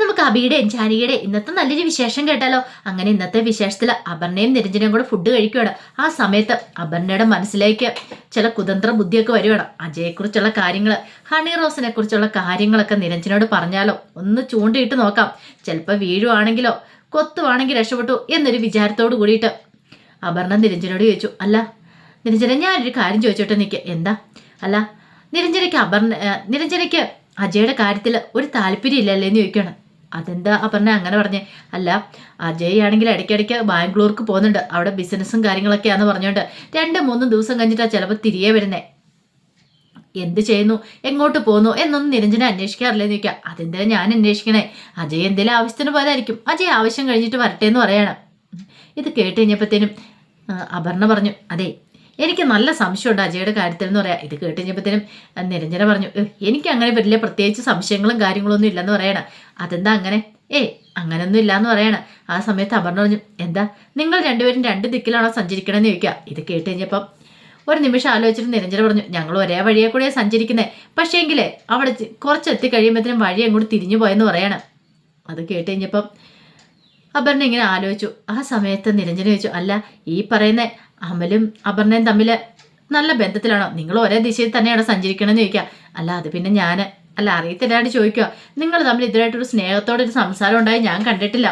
നമുക്ക് അബിയുടെയും ജാനികയുടെയും ഇന്നത്തെ നല്ലൊരു വിശേഷം കേട്ടാലോ? അങ്ങനെ ഇന്നത്തെ വിശേഷത്തിൽ അപർണയും നിരഞ്ജനയും കൂടെ ഫുഡ് കഴിക്കുകയാണ് ആ സമയത്ത് അപർണയുടെ മനസ്സിലേക്ക് ചില കുതന്ത്ര ബുദ്ധിയൊക്കെ വരുവാണ്. അജയെക്കുറിച്ചുള്ള കാര്യങ്ങൾ ഹണി റോസിനെ കുറിച്ചുള്ള കാര്യങ്ങളൊക്കെ നിരഞ്ജനോട് പറഞ്ഞാലോ? ഒന്ന് ചൂണ്ടിയിട്ട് നോക്കാം. ചിലപ്പോൾ വീഴുവാണെങ്കിലോ കൊത്തുവാണെങ്കിൽ രക്ഷപ്പെട്ടു എന്നൊരു വിചാരത്തോട് കൂടിയിട്ട് അപർണ നിരഞ്ജനോട് ചോദിച്ചു അല്ല നിരഞ്ജന ഞാനൊരു കാര്യം ചോദിച്ചോട്ടെ നിൽക്കുക എന്താ? അല്ല നിരഞ്ജനയ്ക്ക് അപർണ നിരഞ്ജനയ്ക്ക് അജയുടെ കാര്യത്തിൽ ഒരു താല്പര്യം ഇല്ലല്ലേ എന്ന് ചോദിക്കുകയാണ് അതെന്താ അപർണ അങ്ങനെ പറഞ്ഞേ? അല്ല അജയ് ആണെങ്കിൽ ഇടയ്ക്കിടയ്ക്ക് ബാംഗ്ലൂർക്ക് പോകുന്നുണ്ട്. അവിടെ ബിസിനസ്സും കാര്യങ്ങളൊക്കെയാന്ന് പറഞ്ഞുകൊണ്ട് രണ്ട് മൂന്ന് ദിവസം കഴിഞ്ഞിട്ടാ ചിലപ്പോൾ തിരികെ വരുന്നേ. എന്ത് ചെയ്യുന്നു? എങ്ങോട്ട് പോകുന്നു? എന്നൊന്നും നിരഞ്ജന അന്വേഷിക്കാറില്ലെന്ന് ചോദിക്കാം. അതെന്തിനാ ഞാൻ അന്വേഷിക്കണേ? അജയ് എന്തെങ്കിലും ആവശ്യത്തിന് പോയതായിരിക്കും. അജയ് ആവശ്യം കഴിഞ്ഞിട്ട് വരട്ടെ എന്ന് പറയണം. ഇത് കേട്ട് കഴിഞ്ഞപ്പോഴത്തേനും അപർണ പറഞ്ഞു അതെ എനിക്ക് നല്ല സംശയമുണ്ട് അജയുടെ കാര്യത്തിൽ എന്ന് പറയാം. ഇത് കേട്ട് കഴിഞ്ഞപ്പോഴത്തേനും നിരഞ്ജന പറഞ്ഞു എനിക്ക് അങ്ങനെ വലിയ പ്രത്യേകിച്ച് സംശയങ്ങളും കാര്യങ്ങളൊന്നും ഇല്ലെന്ന് പറയണം. അതെന്താ അങ്ങനെ? ഏ അങ്ങനൊന്നും ഇല്ലാന്ന് പറയണം. ആ സമയത്ത് അപർണ പറഞ്ഞു എന്താ നിങ്ങൾ രണ്ടുപേരും രണ്ട് ദിക്കിലാണോ സഞ്ചരിക്കണമെന്ന് ചോദിക്കുക ഇത് കേട്ട് കഴിഞ്ഞപ്പം ഒരു നിമിഷം ആലോചിച്ചിട്ട് നിരഞ്ജന പറഞ്ഞു ഞങ്ങൾ ഒരേ വഴിയെ കൂടെ സഞ്ചരിക്കുന്നത് പക്ഷേങ്കിലേ അവിടെ കുറച്ച് എത്തിക്കഴിയുമ്പോഴത്തേനും വഴി അങ്ങോട്ട് തിരിഞ്ഞു പോയെന്ന് പറയണം. അത് കേട്ട് കഴിഞ്ഞപ്പം അപർണ ഇങ്ങനെ ആലോചിച്ചു. ആ സമയത്ത് നിരഞ്ജന ചോദിച്ചു അല്ല ഈ പറയുന്ന അമലും അപർണയും തമ്മിൽ നല്ല ബന്ധത്തിലാണോ? നിങ്ങൾ ഒരേ ദിശയിൽ തന്നെയാണ് സഞ്ചരിക്കണമെന്ന് ചോദിക്കുക അല്ല അത് പിന്നെ ഞാൻ അല്ല അറിയത്തില്ലാണ്ട് ചോദിക്കുക നിങ്ങൾ തമ്മിൽ ഇതിനായിട്ടൊരു സ്നേഹത്തോടെ ഒരു സംസാരം ഉണ്ടായി ഞാൻ കണ്ടിട്ടില്ല.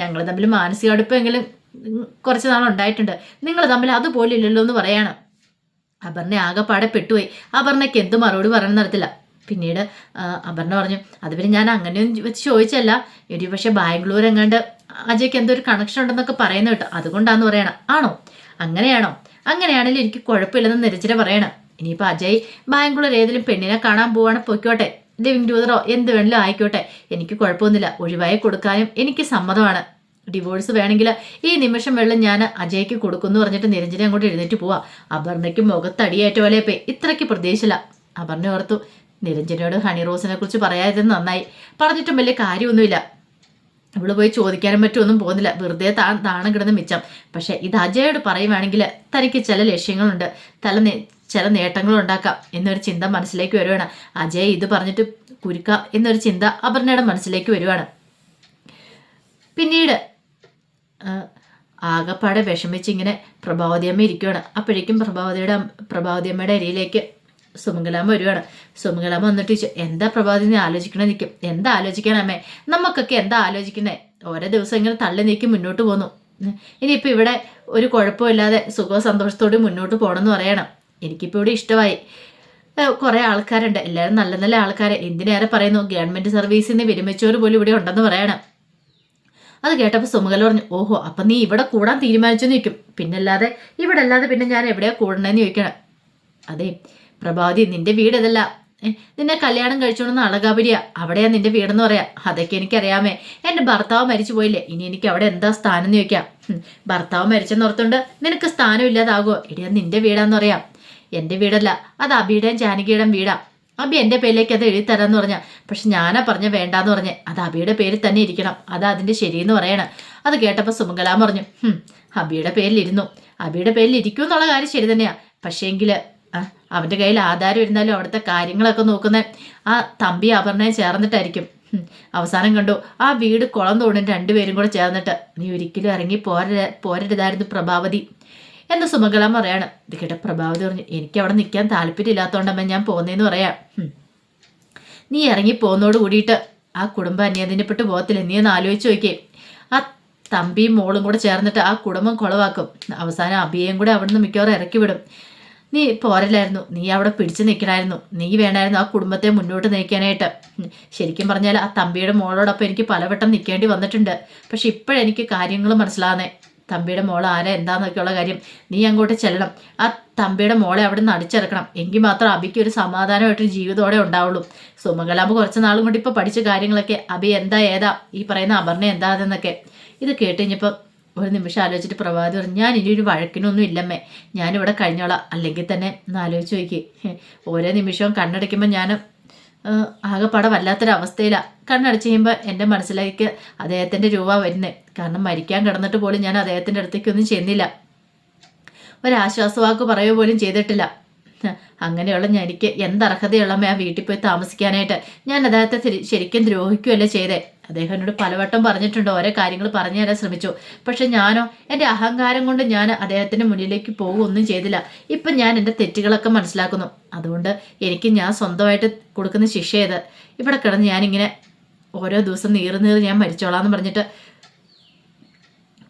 ഞങ്ങൾ തമ്മിൽ മാനസിക അടുപ്പെങ്കിലും കുറച്ച് നാൾ ഉണ്ടായിട്ടുണ്ട്. നിങ്ങൾ തമ്മിൽ അതുപോലെ ഇല്ലല്ലോ എന്ന് പറയാണ്. അപർണ ആകെപ്പാടെ പെട്ടുപോയി. അപർണയ്ക്ക് എന്ത് മറുപടി പറയാൻ നടത്തില്ല പിന്നീട് അപർണ പറഞ്ഞു അത് പിന്നെ ഞാൻ അങ്ങനെയൊന്നും വെച്ച് ചോദിച്ചല്ല. ഒരു പക്ഷേ ബാംഗ്ലൂർ എങ്ങാണ്ട് അജയ്ക്ക് എന്തോ ഒരു കണക്ഷൻ ഉണ്ടെന്നൊക്കെ പറയുന്നു കേട്ടോ. അതുകൊണ്ടാന്ന് പറയണം. ആണോ? അങ്ങനെയാണോ? അങ്ങനെയാണെങ്കിൽ എനിക്ക് കുഴപ്പമില്ലെന്ന് നിരച്ചിട്ട് പറയണം. ഇനിയിപ്പോൾ അജയ് ബാംഗ്ലൂർ ഏതെങ്കിലും പെണ്ണിനെ കാണാൻ പോവാണ് പൊയ്ക്കോട്ടെ. ലിവിങ് ടൂതറോ എന്ത് വേണമെങ്കിലും ആയിക്കോട്ടെ. എനിക്ക് കുഴപ്പമൊന്നുമില്ല. ഒഴിവായി കൊടുക്കാനും എനിക്ക് സമ്മതമാണ്. ഡിവോഴ്സ് വേണമെങ്കിൽ ഈ നിമിഷം വെള്ളം ഞാൻ അജയ്ക്ക് കൊടുക്കുമെന്ന് പറഞ്ഞിട്ട് നിരഞ്ജനെ അങ്ങോട്ട് എഴുന്നേറ്റ് പോവാം. അപർണയ്ക്ക് മുഖത്തടിയേറ്റ പോലെ പേ ഇത്രയ്ക്ക് പ്രതീക്ഷയില്ല. അപർണ ഓർത്തു നിരഞ്ജനയോട് ഹണി റോസിനെ കുറിച്ച് പറയാതെ നന്നായി. പറഞ്ഞിട്ടും വലിയ കാര്യമൊന്നുമില്ല. ഇവൾ പോയി ചോദിക്കാനും പറ്റുമൊന്നും പോകുന്നില്ല. വെറുതെ താ താണം കിടന്ന് മിച്ചം. പക്ഷെ ഇത് അജയോട് പറയുവാണെങ്കിൽ തനിക്ക് ചില ലക്ഷ്യങ്ങളുണ്ട്. തല ചില നേട്ടങ്ങൾ ഉണ്ടാക്കാം എന്നൊരു ചിന്ത മനസ്സിലേക്ക് വരുവാണ്. അജയ് ഇത് പറഞ്ഞിട്ട് കുരുക്കാം എന്നൊരു ചിന്ത അപർണയുടെ മനസ്സിലേക്ക് വരുവാണ്. പിന്നീട് ആകപ്പാടെ വിഷമിച്ച് ഇങ്ങനെ പ്രഭാവതിയമ്മ ഇരിക്കുവാണ്. അപ്പോഴേക്കും പ്രഭാവതിയുടെ പ്രഭാവതിയമ്മയുടെ അരിയിലേക്ക് സുമംഗലാമ്മ വരുവാണ്. സുമംഗലാമ്മ വന്നിട്ട് ചോദിച്ചു എന്താ പ്രഭാതി നീ ആലോചിക്കണേ? നിൽക്കും എന്താ ആലോചിക്കണേ അമ്മേ? നമുക്കൊക്കെ എന്താ ആലോചിക്കണേ? ഓരോ ദിവസം ഇങ്ങനെ തള്ളി നീക്കി മുന്നോട്ട് പോന്നു. ഇനിയിപ്പോൾ ഇവിടെ ഒരു കുഴപ്പമില്ലാതെ സുഖവും സന്തോഷത്തോടെ മുന്നോട്ട് പോകണമെന്ന് പറയണം. എനിക്കിപ്പോൾ ഇവിടെ ഇഷ്ടമായി. കുറേ ആൾക്കാരുണ്ട്. എല്ലാവരും നല്ല നല്ല ആൾക്കാരെ. എന്തിനേറെ പറയുന്നു? ഗവൺമെന്റ് സർവീസിൽ നിന്ന് വിരമിച്ചവർ പോലും ഇവിടെ ഉണ്ടെന്ന് പറയണം. അത് കേട്ടപ്പോൾ സുമകല പറഞ്ഞു ഓഹോ അപ്പം നീ ഇവിടെ കൂടാൻ തീരുമാനിച്ചു നിൽക്കും പിന്നല്ലാതെ ഇവിടെ അല്ലാതെ പിന്നെ ഞാൻ എവിടെയാണ് കൂടണമെന്ന് ചോദിക്കണം. അതെ പ്രഭാതി നിന്റെ വീട് ഇതല്ല നിന്നെ കല്യാണം കഴിച്ചോണെന്ന് അളകാപുരിയ അവിടെയാ നിന്റെ വീടെന്ന് പറയാ. അതൊക്കെ എനിക്കറിയാമേ. എന്റെ ഭർത്താവ് മരിച്ചു പോയില്ലേ. ഇനി എനിക്ക് അവിടെ എന്താ സ്ഥാനം എന്ന് ചോദിക്കാം. ഭർത്താവ് മരിച്ചെന്ന് ഓർത്തുണ്ട് നിനക്ക് സ്ഥാനം ഇല്ലാതാകുമോ ഇടിയാ നിന്റെ വീടാന്ന് പറയാം. എന്റെ വീടല്ല. അത് അബിയുടെയും ജാനകിയുടെയും വീടാ. അബി എന്റെ പേരിലേക്ക് അത് എഴുതി തരാമെന്ന് പറഞ്ഞ. പക്ഷെ ഞാനാ പറഞ്ഞ വേണ്ടാന്ന് പറഞ്ഞേ. അത് അബിയുടെ പേരിൽ തന്നെ ഇരിക്കണം. അത് അതിന്റെ ശരിയെന്ന് പറയണം. അത് കേട്ടപ്പോൾ സുമംഗലാം പറഞ്ഞു. "ഹും, അബിയുടെ പേരിലിരുന്നു അബിയുടെ പേരിൽ ഇരിക്കും എന്നുള്ള കാര്യം ശരി തന്നെയാ. പക്ഷേങ്കിൽ അവന്റെ കയ്യിൽ ആധാരം ഇരുന്നാലും അവിടുത്തെ കാര്യങ്ങളൊക്കെ നോക്കുന്ന ആ തമ്പി അപർണയെ ചേർന്നിട്ടായിരിക്കും. അവസാനം കണ്ടു ആ വീട് കുളം തോണ്ടും രണ്ടുപേരും കൂടെ ചേർന്നിട്ട് നീ ഒരിക്കലും ഇറങ്ങി പോര പോരരുതായിരുന്നു പ്രഭാവതി എന്ന് സുമംഗല പറയാണ്. ഇത് കേട്ട പ്രഭാവതി പറഞ്ഞു എനിക്ക് അവിടെ നിൽക്കാൻ താല്പര്യമില്ലാത്തതുകൊണ്ടമ്മ ഞാൻ പോകുന്നതെന്ന് പറയാം. നീ ഇറങ്ങി പോകുന്നതോട് കൂടിയിട്ട് ആ കുടുംബം അന്യതിനെപ്പെട്ട് പോകത്തില്ല. നീ ഒന്ന് ആലോചിച്ച് നോക്കിയേ. ആ തമ്പിയും മോളും കൂടെ ചേർന്നിട്ട് ആ കുടുംബം കുളവാക്കും. അവസാനം അഭിയേയും കൂടെ അവിടുന്ന് മിക്കവാറും ഇറക്കി വിടും. നീ പോരല്ലായിരുന്നു. നീ അവിടെ പിടിച്ചു നിൽക്കണമായിരുന്നു നീ വേണമായിരുന്നു ആ കുടുംബത്തെ മുന്നോട്ട് നയിക്കാനായിട്ട്. ശരിക്കും പറഞ്ഞാൽ ആ തമ്പിയുടെ മോളോടൊപ്പം എനിക്ക് പലവട്ടം നിൽക്കേണ്ടി വന്നിട്ടുണ്ട്. പക്ഷെ ഇപ്പോഴെനിക്ക് കാര്യങ്ങൾ മനസ്സിലാകുന്നേ തമ്പിയുടെ മോൾ ആരാ എന്താന്നൊക്കെയുള്ള കാര്യം നീ അങ്ങോട്ട് ചെല്ലണം. ആ തമ്പിയുടെ മോളെ അവിടെ നിന്ന് അടിച്ചിറക്കണം. എങ്കിൽ മാത്രം അബിക്ക് ഒരു സമാധാനമായിട്ടൊരു ജീവിതത്തോടെ ഉണ്ടാവുള്ളൂ. സുമകലാമ്പ് കുറച്ച് നാളും കൊണ്ട് ഇപ്പോൾ പഠിച്ച കാര്യങ്ങളൊക്കെ അബി എന്താ ഏതാ ഈ പറയുന്ന അപർണ എന്താ അതെന്നൊക്കെ. ഇത് കേട്ട് കഴിഞ്ഞപ്പോൾ ഒരു നിമിഷം ആലോചിച്ചിട്ട് പ്രഭാതി പറഞ്ഞു ഞാൻ ഇനി ഒരു വഴക്കിനൊന്നും ഇല്ലമ്മേ. ഞാനിവിടെ കഴിഞ്ഞോളാം. അല്ലെങ്കിൽ തന്നെ ഒന്ന് ആലോചിച്ച് നോക്കി. ഓരോ നിമിഷവും കണ്ണടയ്ക്കുമ്പോൾ ഞാൻ ആകെപ്പാടെ വല്ലാത്തൊരവസ്ഥയിലാണ് കണ്ണടച്ച് കഴിയുമ്പോൾ എന്റെ മനസ്സിലേക്ക് അദ്ദേഹത്തിന്റെ രൂപ വരുന്നത് കാരണം മരിക്കാൻ കിടന്നിട്ട് പോലും ഞാൻ അദ്ദേഹത്തിന്റെ അടുത്തേക്കൊന്നും ചെന്നില്ല. ഒരാശ്വാസവാക്ക് പറയുക പോലും ചെയ്തിട്ടില്ല. അങ്ങനെയുള്ള ഞാൻ എനിക്ക് എന്തർഹതയുള്ളമ്മ ആ വീട്ടിൽ പോയി താമസിക്കാനായിട്ട്. ഞാൻ അദ്ദേഹത്തെ ശരിക്കും ദ്രോഹിക്കുകയല്ലേ ചെയ്തേ. അദ്ദേഹം എന്നോട് പലവട്ടം പറഞ്ഞിട്ടുണ്ട് ഓരോ കാര്യങ്ങൾ പറഞ്ഞു തരാൻ ശ്രമിച്ചു. പക്ഷെ ഞാനോ എന്റെ അഹങ്കാരം കൊണ്ട് ഞാൻ അദ്ദേഹത്തിന്റെ മുന്നിലേക്ക് പോകുകയൊന്നും ചെയ്തില്ല. ഇപ്പം ഞാൻ എന്റെ തെറ്റുകളൊക്കെ മനസ്സിലാക്കുന്നു. അതുകൊണ്ട് എനിക്ക് ഞാൻ സ്വന്തമായിട്ട് കൊടുക്കുന്ന ശിക്ഷ ഏത്? ഇവിടെ കിടന്ന് ഞാനിങ്ങനെ ഓരോ ദിവസം നീറ് നീറ് ഞാൻ മരിച്ചോളാം എന്ന് പറഞ്ഞിട്ട്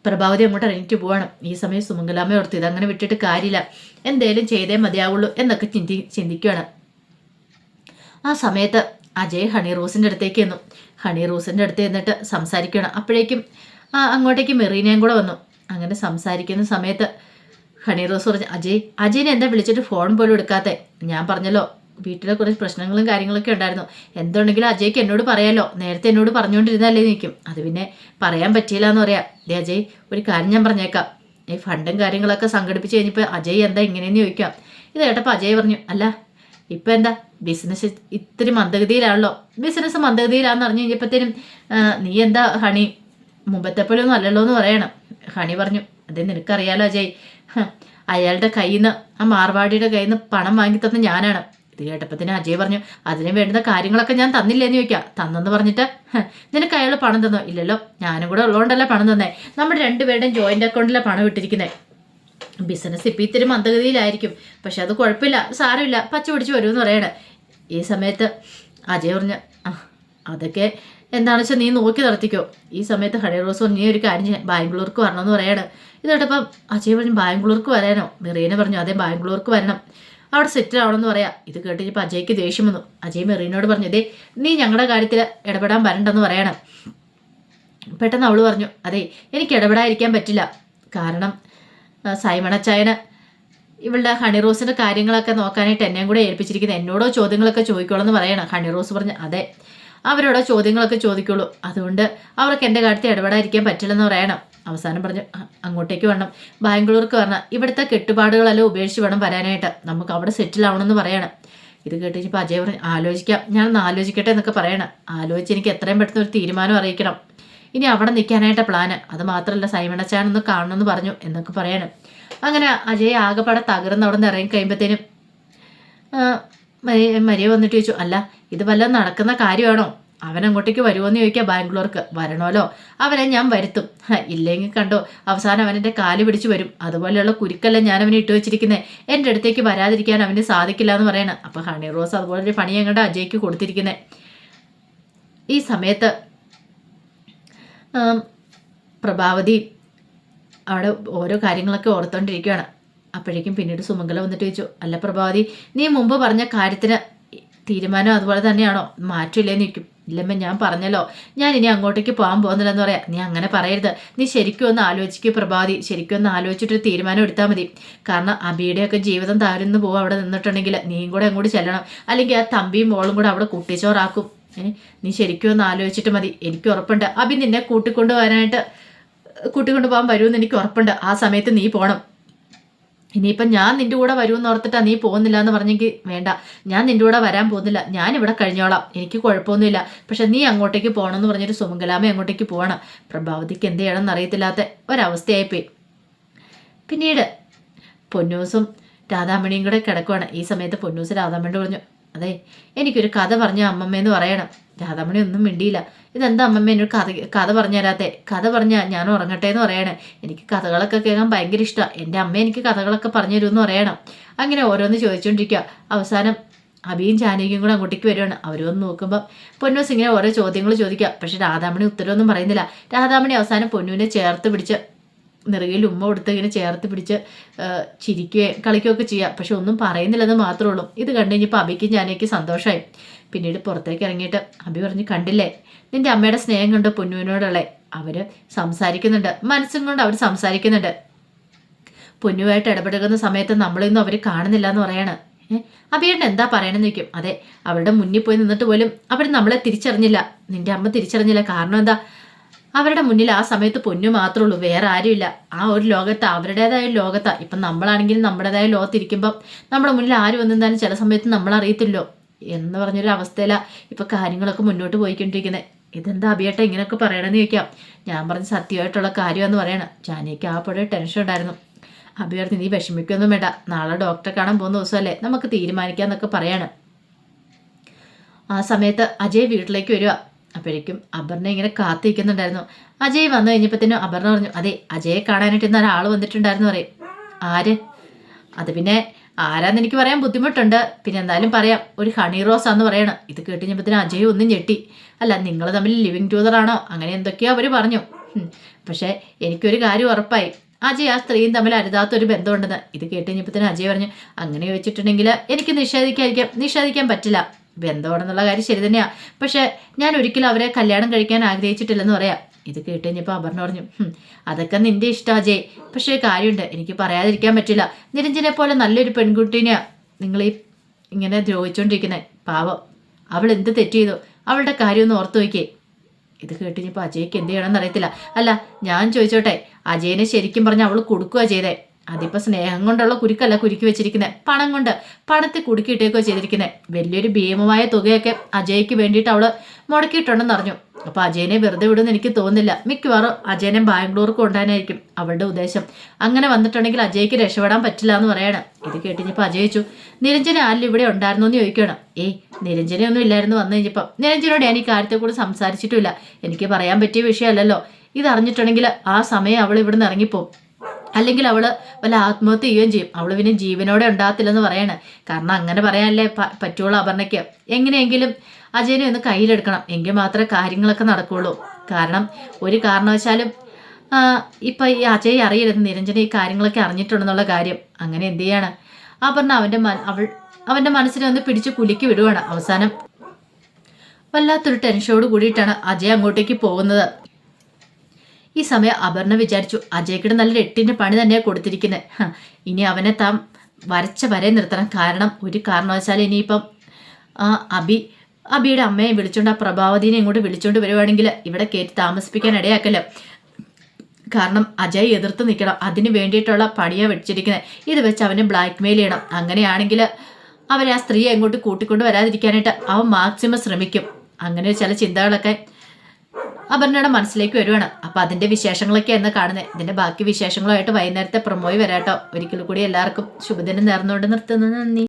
പ്രഭാവതി അങ്ങോട്ട് എണീറ്റ് പോവാണ്. ഈ സമയം സുമംഗലാമ്മ ഓർത്ത് ഇതങ്ങനെ വിട്ടിട്ട് കാര്യമില്ല. എന്തേലും ചെയ്തേ മതിയാവുള്ളൂ എന്നൊക്കെ ചിന്തി ചിന്തിക്കുകയാണ് ആ സമയത്ത് അജയ് ഹണി റോസിന്റെ അടുത്തേക്ക് എന്നു ഹണി റോസിന്റെ അടുത്ത് എന്നിട്ട് സംസാരിക്കണം. അപ്പോഴേക്കും അങ്ങോട്ടേക്ക് മെറീനയും കൂടെ വന്നു. അങ്ങനെ സംസാരിക്കുന്ന സമയത്ത് ഹണി റോസ് പറഞ്ഞു അജയ് അജയനെ എന്താ വിളിച്ചിട്ട് ഫോൺ പോലും എടുക്കാത്തേ. ഞാൻ പറഞ്ഞല്ലോ വീട്ടിലെ കുറച്ച് പ്രശ്നങ്ങളും കാര്യങ്ങളൊക്കെ ഉണ്ടായിരുന്നു. എന്തുണ്ടെങ്കിലും അജയ്ക്ക് എന്നോട് പറയാലോ. നേരത്തെ എന്നോട് പറഞ്ഞുകൊണ്ടിരുന്നല്ലേ നിൽക്കും അത് പിന്നെ പറയാൻ പറ്റിയില്ല എന്ന് പറയാം. ദേ അജയ് ഒരു കാര്യം ഞാൻ പറഞ്ഞേക്കാം. ഈ ഫണ്ടും കാര്യങ്ങളൊക്കെ സംഘടിപ്പിച്ച് കഴിഞ്ഞപ്പോൾ അജയ് എന്താ ഇങ്ങനെയെന്ന് ചോദിക്കാം. ഇത് കേട്ടപ്പോൾ അജയ് പറഞ്ഞു അല്ല ഇപ്പം എന്താ? ബിസിനസ് ഇത്തിരി മന്ദഗതിയിലാണല്ലോ. ബിസിനസ് മന്ദഗതിയിലാണെന്ന് അറിഞ്ഞു കഴിഞ്ഞപ്പോഴത്തേനും നീ എന്താ ഹണി? മുമ്പത്തെപ്പോഴൊന്നും അല്ലല്ലോ എന്ന് പറയണം. ഹണി പറഞ്ഞു അത് നിനക്കറിയാലോ അജയ്. അയാളുടെ കയ്യിൽ നിന്ന് ആ മാർവാടിയുടെ കയ്യിൽ നിന്ന് പണം വാങ്ങി തന്ന ഞാനാണ്. ഇത് കേട്ടപ്പത്തിന് അജയ് പറഞ്ഞു അതിന് വേണ്ടുന്ന കാര്യങ്ങളൊക്കെ ഞാൻ തന്നില്ലേന്ന് ചോദിക്കാം. തന്നെന്ന് പറഞ്ഞിട്ട് നിനക്ക് അയാൾ പണം തന്നോ? ഇല്ലല്ലോ ഞാനും കൂടെ ഉള്ളതുകൊണ്ടല്ലേ പണം തന്നേ. നമ്മുടെ രണ്ടുപേരുടെയും ജോയിന്റ് അക്കൗണ്ടിലെ പണം ഇട്ടിരിക്കുന്നത് ബിസിനസ് ഇപ്പം ഇത്തിരി മന്ദഗതിയിലായിരിക്കും. പക്ഷെ അത് കുഴപ്പമില്ല. സാരമില്ല. പച്ച പിടിച്ച് വരുമെന്ന് പറയണേ. ഈ സമയത്ത് അജയ് പറഞ്ഞ അതൊക്കെ എന്താണെന്ന് വെച്ചാൽ നീ നോക്കി നടത്തിക്കോ. ഈ സമയത്ത് ഹണി റോസ് പറഞ്ഞു നീ ഒരു കാര്യം ചെയ്യാൻ ബാംഗ്ലൂർക്ക് വരണമെന്ന് പറയാണ്. ഇതോട്ടപ്പം അജയ് പറഞ്ഞു ബാംഗ്ലൂർക്ക് വരാനോ? മെറീന പറഞ്ഞു അതേ ബാംഗ്ലൂർക്ക് വരണം. അവിടെ സെറ്റിൽ ആവണമെന്ന് പറയാം. ഇത് കേട്ടിപ്പോൾ അജയ്ക്ക് ദേഷ്യം വന്നു. അജയ് മെറീനോട് പറഞ്ഞു ദേ നീ ഞങ്ങളുടെ കാര്യത്തിൽ ഇടപെടാൻ വരണ്ടെന്ന് പറയണം. പെട്ടെന്ന് അവൾ പറഞ്ഞു അതെ എനിക്ക് ഇടപെടാതിരിക്കാൻ പറ്റില്ല. കാരണം സൈമണച്ചായന് ഇവളുടെ ഹണി റോസിന്റെ കാര്യങ്ങളൊക്കെ നോക്കാനായിട്ട് എന്നെയും കൂടെ ഏൽപ്പിച്ചിരിക്കുന്നത് എന്നോടോ ചോദ്യങ്ങളൊക്കെ ചോദിക്കോളൂ എന്ന് പറയണം. ഹണി റോസ് പറഞ്ഞു അതെ അവരോടോ ചോദ്യങ്ങളൊക്കെ ചോദിക്കുള്ളൂ അതുകൊണ്ട് അവർക്ക് എന്റെ കാര്യത്തിൽ ഇടപെടാതിരിക്കാൻ പറ്റില്ലെന്ന് പറയണം. അവസാനം പറഞ്ഞു അങ്ങോട്ടേക്ക് വരണം. ബാംഗ്ലൂർക്ക് വരണം. ഇവിടുത്തെ കെട്ടുപാടുകളെല്ലാം ഉപേക്ഷിച്ച് വേണം വരാനായിട്ട്. നമുക്ക് അവിടെ സെറ്റിൽ ആവണമെന്ന് പറയണം. ഇത് കേട്ടിപ്പോൾ അജയ് പറഞ്ഞു ആലോചിക്കാം. ഞാനൊന്ന് ആലോചിക്കട്ടെ എന്നൊക്കെ പറയണം. ആലോചിച്ച് എനിക്ക് എത്രയും പെട്ടെന്ന് ഒരു തീരുമാനം അറിയിക്കണം. ഇനി അവിടെ നിൽക്കാനായിട്ട് പ്ലാന് അത് മാത്രമല്ല സൈമണച്ചാൻ ഒന്ന് കാണണമെന്ന് പറഞ്ഞു. എന്നൊക്കെ പറയണം. അങ്ങനെ അജയ് ആകെപ്പാടെ തകർന്ന് അവിടെ നിന്ന് ഇറങ്ങി കഴിയുമ്പോഴത്തേനും മരിയ വന്നിട്ട് ചോദിച്ചു അല്ല ഇത് വല്ലതും നടക്കുന്ന കാര്യമാണോ? അവൻ അങ്ങോട്ടേക്ക് വരുമോയെന്ന് ചോദിക്കുക ബാംഗ്ലൂർക്ക്. വരണമല്ലോ അവനെ ഞാൻ വരുത്തും. ഇല്ലെങ്കിൽ കണ്ടോ അവസാനം അവനെന്റെ കാൽ പിടിച്ചു വരും. അതുപോലെയുള്ള കുരുക്കല്ല ഞാൻ അവനെ ഇട്ട് വെച്ചിരിക്കുന്നത് എന്റെ അടുത്തേക്ക് വരാതിരിക്കാൻ അവന് സാധിക്കില്ല എന്ന് പറയണം. അപ്പോൾ ഹണി റോസ് അതുപോലെ ഒരു പണി അങ്ങോട്ട് അജയ്ക്ക് കൊടുത്തിരിക്കുന്നത് ഈ സമയത്ത് പ്രഭാവതി അവിടെ ഓരോ കാര്യങ്ങളൊക്കെ ഓർത്തോണ്ടിരിക്കുകയാണ് അപ്പോഴേക്കും പിന്നീട് സുമംഗല വന്നിട്ട് ചോദിച്ചു അല്ല പ്രഭാവതി നീ മുമ്പ് പറഞ്ഞ കാര്യത്തിന് തീരുമാനം അതുപോലെ തന്നെയാണോ? മാറ്റില്ലേ നിൽക്കും ഇല്ലമ്മ ഞാൻ പറഞ്ഞല്ലോ. ഞാൻ ഇനി അങ്ങോട്ടേക്ക് പോകാൻ പോകുന്നില്ലെന്ന് പറയാം. നീ അങ്ങനെ പറയരുത്. നീ ശരിക്കും ഒന്ന് ആലോചിക്കുക പ്രഭാതി ശരിക്കും ഒന്ന് ആലോചിച്ചിട്ട് തീരുമാനം എടുത്താൽ മതി. കാരണം അബിയുടെയൊക്കെ ജീവിതം താരുന്നു പോകും അവിടെ നിന്നിട്ടുണ്ടെങ്കിൽ നീയും കൂടെ അങ്ങോട്ട് ചെല്ലണം. അല്ലെങ്കിൽ ആ തമ്പിയും മോളും കൂടെ അവിടെ കുട്ടിച്ചോറാക്കും. നീ ശരിക്കും ഒന്ന് ആലോചിച്ചിട്ട് മതി. എനിക്ക് ഉറപ്പുണ്ട്. അബി നിന്നെ കൂട്ടിക്കൊണ്ട് വരാനായിട്ട് കൂട്ടിക്കൊണ്ട് പോകാൻ വരുമെന്ന് എനിക്ക് ഉറപ്പുണ്ട്. ആ സമയത്ത് നീ പോകണം ഇനിയിപ്പം ഞാൻ നിന്റെ കൂടെ വരുമെന്ന് ഓർത്തിട്ടാ നീ പോകുന്നില്ല എന്ന് പറഞ്ഞെങ്കിൽ വേണ്ട. ഞാൻ നിന്റെ കൂടെ വരാൻ പോകുന്നില്ല. ഞാൻ ഇവിടെ കഴിഞ്ഞോളാം. എനിക്ക് കുഴപ്പമൊന്നുമില്ല. പക്ഷെ നീ അങ്ങോട്ടേക്ക് പോകണം പോകണമെന്ന് പറഞ്ഞിട്ട് സുമംഗലാമ അങ്ങോട്ടേക്ക് പോകണം പ്രഭാവതിക്ക് എന്ത് ചെയ്യണമെന്ന് അറിയത്തില്ലാത്ത ഒരവസ്ഥയായിപ്പോയി. പിന്നീട് പൊന്നൂസും രാധാമണിയും കൂടെ കിടക്കുവാണ്. ഈ സമയത്ത് പൊന്നൂസ് രാധാമണി പറഞ്ഞു അതെ എനിക്കൊരു കഥ പറഞ്ഞ അമ്മമ്മേന്ന് പറയണം. രാധാമണി ഒന്നും മിണ്ടിയില്ല. ഇതെന്താ അമ്മമ്മ എന്നൊരു കഥ കഥ പറഞ്ഞു തരാത്തെ കഥ പറഞ്ഞാൽ ഞാൻ ഉറങ്ങട്ടെ എന്ന് പറയണേ. എനിക്ക് കഥകളൊക്കെ കേൾക്കാൻ ഭയങ്കര ഇഷ്ടമാണ് എന്റെ അമ്മ എനിക്ക് കഥകളൊക്കെ പറഞ്ഞു തരുമെന്ന് പറയണം. അങ്ങനെ ഓരോന്ന് ചോദിച്ചുകൊണ്ടിരിക്കുക അവസാനം അബിയും ജാനകിയും കൂടെ അങ്ങോട്ടേക്ക് വരുവാണ്. അവർ വന്ന് നോക്കുമ്പോൾ പൊന്നൂസ് ഇങ്ങനെ ഓരോ ചോദ്യങ്ങൾ ചോദിക്കുക പക്ഷെ രാധാമണി ഉത്തരവൊന്നും പറയുന്നില്ല. രാധാമണി അവസാനം പൊന്നുവിനെ ചേർത്ത് പിടിച്ച് നെറുകയിൽ ഉമ്മ കൊടുത്ത് ഇങ്ങനെ ചേർത്ത് പിടിച്ച് ചിരിക്കുകയും കളിക്കുകയൊക്കെ ചെയ്യാം. പക്ഷെ ഒന്നും പറയുന്നില്ലെന്ന് മാത്രമേ ഉള്ളൂ. ഇത് കണ്ടു കഴിഞ്ഞപ്പോൾ അബിക്കും ഞാനേക്ക് സന്തോഷമായി പിന്നീട് പുറത്തേക്ക് ഇറങ്ങിയിട്ട് അബി പറഞ്ഞ് കണ്ടില്ലേ? നിന്റെ അമ്മയുടെ സ്നേഹം കണ്ട് പൊന്നുവിനോടുള്ളേ? അവർ സംസാരിക്കുന്നുണ്ട്. മനസ്സും കൊണ്ട് അവർ സംസാരിക്കുന്നുണ്ട്. പൊന്നുവായിട്ട് ഇടപെടുന്ന സമയത്ത് നമ്മളിന്നും അവർ കാണുന്നില്ല എന്ന് പറയാണ് അബിയേട്ടൻ എന്താ പറയണമെന്ന് വെക്കും അതെ അവരുടെ മുന്നിൽ പോയി നിന്നിട്ട് പോലും അവർ നമ്മളെ തിരിച്ചറിഞ്ഞില്ല. നിന്റെ അമ്മ തിരിച്ചറിഞ്ഞില്ല. കാരണം എന്താ? അവരുടെ മുന്നിൽ ആ സമയത്ത് പൊന്നു മാത്രമേ ഉള്ളൂ വേറെ ആരുമില്ല. ആ ഒരു ലോകത്ത് അവരുടേതായ ലോകത്താ. ഇപ്പം നമ്മളാണെങ്കിലും നമ്മുടേതായ ലോകത്തിരിക്കുമ്പം നമ്മുടെ മുന്നിൽ ആര് വന്നിരുന്നാലും ചില സമയത്ത് നമ്മൾ അറിയത്തില്ലോ എന്ന് പറഞ്ഞൊരു അവസ്ഥയിലാണ് ഇപ്പം കാര്യങ്ങളൊക്കെ മുന്നോട്ട് പോയിക്കൊണ്ടിരിക്കുന്നത് ഇതെന്താ അഭിയേട്ട ഇങ്ങനെയൊക്കെ പറയണമെന്ന് ചോദിക്കാം. ഞാൻ പറഞ്ഞ സത്യമായിട്ടുള്ള കാര്യമെന്ന് പറയണം. ജാനിക്ക് ആ പുഴ ടെൻഷൻ ഉണ്ടായിരുന്നു. അഭിയേട്ടൻ നീ വിഷമിക്കൊന്നും വേണ്ട. നാളെ ഡോക്ടറെ കാണാൻ പോകുന്ന ദിവസമല്ലേ നമുക്ക് തീരുമാനിക്കാം എന്നൊക്കെ പറയാണ്. ആ സമയത്ത് അജയ് വീട്ടിലേക്ക് വരിക അപ്പോഴേക്കും അപർണ ഇങ്ങനെ കാത്തിരിക്കുന്നുണ്ടായിരുന്നു. അജയ് വന്നു കഴിഞ്ഞപ്പോഴത്തേനും അപർണ പറഞ്ഞു അതെ അജയെ കാണാനായിട്ട് ഇന്ന് ഒരാൾ വന്നിട്ടുണ്ടായിരുന്നു പറയും. ആര്? അത് പിന്നെ ആരാന്ന് എനിക്ക് പറയാൻ ബുദ്ധിമുട്ടുണ്ട്. പിന്നെ എന്തായാലും പറയാം. ഒരു ഹണി റോസ് ആന്ന് പറയണം. ഇത് കേട്ട് കഴിഞ്ഞപ്പോഴത്തേനും അജയ് ഒന്നും ഞെട്ടി. അല്ല നിങ്ങൾ തമ്മിൽ ലിവിങ് ടൂതറാണോ അങ്ങനെ എന്തൊക്കെയോ അവർ പറഞ്ഞു. പക്ഷേ എനിക്കൊരു കാര്യം ഉറപ്പായി. അജയ് ആ സ്ത്രീയും തമ്മിൽ അരുതാത്തൊരു ബന്ധമുണ്ടെന്ന്. ഇത് കേട്ട് കഴിഞ്ഞപ്പോഴത്തേനും അജയ് പറഞ്ഞു അങ്ങനെ ചോദിച്ചിട്ടുണ്ടെങ്കിൽ എനിക്ക് നിഷേധിക്കാതിരിക്കാം നിഷേധിക്കാൻ പറ്റില്ല. ബന്ധമാണെന്നുള്ള കാര്യം ശരി തന്നെയാ. പക്ഷേ ഞാൻ ഒരിക്കലും അവരെ കല്യാണം കഴിക്കാൻ ആഗ്രഹിച്ചിട്ടില്ലെന്ന് പറയാം. ഇത് കേട്ട് കഴിഞ്ഞപ്പോൾ അപർണ പറഞ്ഞു "ഹും, അതൊക്കെ നിന്റെ ഇഷ്ടം അജയ് പക്ഷേ കാര്യമുണ്ട് എനിക്ക് പറയാതിരിക്കാൻ പറ്റില്ല. നിരഞ്ജനെ പോലെ നല്ലൊരു പെൺകുട്ടീനെയാ നിങ്ങൾ ഈ ഇങ്ങനെ ദ്രോഹിച്ചുകൊണ്ടിരിക്കുന്നത് പാവം. അവൾ എന്ത് തെറ്റ് ചെയ്തു? അവളുടെ കാര്യം ഒന്ന് ഓർത്തു നോക്കിയേ. ഇത് കേട്ട് കഴിഞ്ഞപ്പോൾ അജയ്ക്ക് എന്ത് ചെയ്യണമെന്ന് അറിയത്തില്ല. അല്ല ഞാൻ ചോദിച്ചോട്ടെ. അജയനെ ശരിക്കും പറഞ്ഞ അവൾ കൊടുക്കുക ചെയ്തേ. അതിപ്പോ സ്നേഹം കൊണ്ടുള്ള കുരുക്കല്ല കുരുക്കി വെച്ചിരിക്കുന്നത് പണം കൊണ്ട്. പണത്തിൽ കുടുക്കിയിട്ടേക്കോ ചെയ്തിരിക്കുന്നത് വലിയൊരു ഭീമമായ തുകയൊക്കെ അജയ്ക്ക് വേണ്ടിയിട്ട് അവൾ മുടക്കിയിട്ടുണ്ടെന്ന് അറിഞ്ഞു. അപ്പോൾ അജയനെ വെറുതെ വിടുമെന്ന് എനിക്ക് തോന്നുന്നില്ല. മിക്കവാറും അജയനെ ബാംഗ്ലൂർക്ക് കൊണ്ടുപോകാനായിരിക്കും അവളുടെ ഉദ്ദേശം. അങ്ങനെ വന്നിട്ടുണ്ടെങ്കിൽ അജയ്ക്ക് രക്ഷപ്പെടാൻ പറ്റില്ല എന്ന് പറയാണ്. ഇത് കേട്ടിഞ്ഞപ്പോൾ അജയിച്ചു നിരഞ്ജന ആരിൽ ഇവിടെ ഉണ്ടായിരുന്നു? എന്ന് ചോദിക്കണം ഏയ് നിരഞ്ജനയൊന്നും ഇല്ലായിരുന്നു വന്നു കഴിഞ്ഞപ്പം നിരഞ്ജനോട് ഞാൻ ഈ കാര്യത്തെക്കുറിച്ച് സംസാരിച്ചിട്ടില്ല എനിക്ക് പറയാൻ പറ്റിയ വിഷയമല്ലല്ലോ. ഇത് അറിഞ്ഞിട്ടുണ്ടെങ്കിൽ ആ സമയം അവൾ ഇവിടെ നിന്ന് ഇറങ്ങിപ്പോവും. അല്ലെങ്കിൽ അവൾ വല്ല ആത്മഹത്യ ചെയ്യുകയും ചെയ്യും. അവൾ പിന്നെ ജീവനോടെ ഉണ്ടാകത്തില്ലെന്ന് പറയണേ. കാരണം അങ്ങനെ പറയാനല്ലേ പറ്റുള്ളൂ അപർണയ്ക്ക്. എങ്ങനെയെങ്കിലും അജയനെ ഒന്ന് കയ്യിലെടുക്കണം. എങ്കിൽ മാത്രമേ കാര്യങ്ങളൊക്കെ നടക്കുള്ളൂ. കാരണം ഒരു കാരണവശാലും ഇപ്പം ഈ അജയ് അറിയരുത്. നിരഞ്ജന ഈ കാര്യങ്ങളൊക്കെ അറിഞ്ഞിട്ടുണ്ടെന്നുള്ള കാര്യം. അങ്ങനെ എന്ത് ചെയ്യാണ്? അപർണ അവന്റെ മന- അവൾ അവന്റെ മനസ്സിനെ ഒന്ന് പിടിച്ച് കുലുക്കി വിടുവാണ്. അവസാനം വല്ലാത്തൊരു ടെൻഷനോട് കൂടിയിട്ടാണ് അജയ് അങ്ങോട്ടേക്ക് പോകുന്നത്. ഈ സമയം അപർണ വിചാരിച്ചു അജയ്ക്കിടെ നല്ലൊരു എട്ടിന്റെ പണി തന്നെയാണ് കൊടുത്തിരിക്കുന്നത് ഇനി അവനെ താൻ വരച്ച വരെ നിർത്തണം. കാരണം ഒരു കാരണവശാലും ഇനിയിപ്പം അബി അബിയുടെ അമ്മയെ വിളിച്ചോണ്ട് ആ പ്രഭാവതിനെ ഇങ്ങോട്ട് വിളിച്ചോണ്ട് വരുവാണെങ്കിൽ ഇവിടെ കയറ്റി താമസിപ്പിക്കാൻ ഇടയാക്കല്ലോ. കാരണം അജയ് എതിർത്ത് നിൽക്കണം അതിന് വേണ്ടിയിട്ടുള്ള പണിയാണ് വെടിച്ചിരിക്കുന്നത് ഇത് വെച്ച് അവനെ ബ്ലാക്ക് മെയിൽ ചെയ്യണം. അങ്ങനെയാണെങ്കിൽ അവരെ ആ സ്ത്രീയെ എങ്ങോട്ട് കൂട്ടിക്കൊണ്ട് വരാതിരിക്കാനായിട്ട് അവൻ മാക്സിമം ശ്രമിക്കും. അങ്ങനെ ചില ചിന്തകളൊക്കെ അപർണയുടെ മനസ്സിലേക്ക് വരുവാണ്. അപ്പൊ അതിന്റെ വിശേഷങ്ങളൊക്കെ എന്ന് കാണുന്നത് ഇതിന്റെ ബാക്കി വിശേഷങ്ങളുമായിട്ട് വൈകുന്നേരത്തെ പ്രൊമോയി വരാട്ടോ. ഒരിക്കൽ കൂടി എല്ലാവർക്കും ശുഭദിനം നേർന്നുകൊണ്ട് നിർത്തുന്നു. നന്ദി.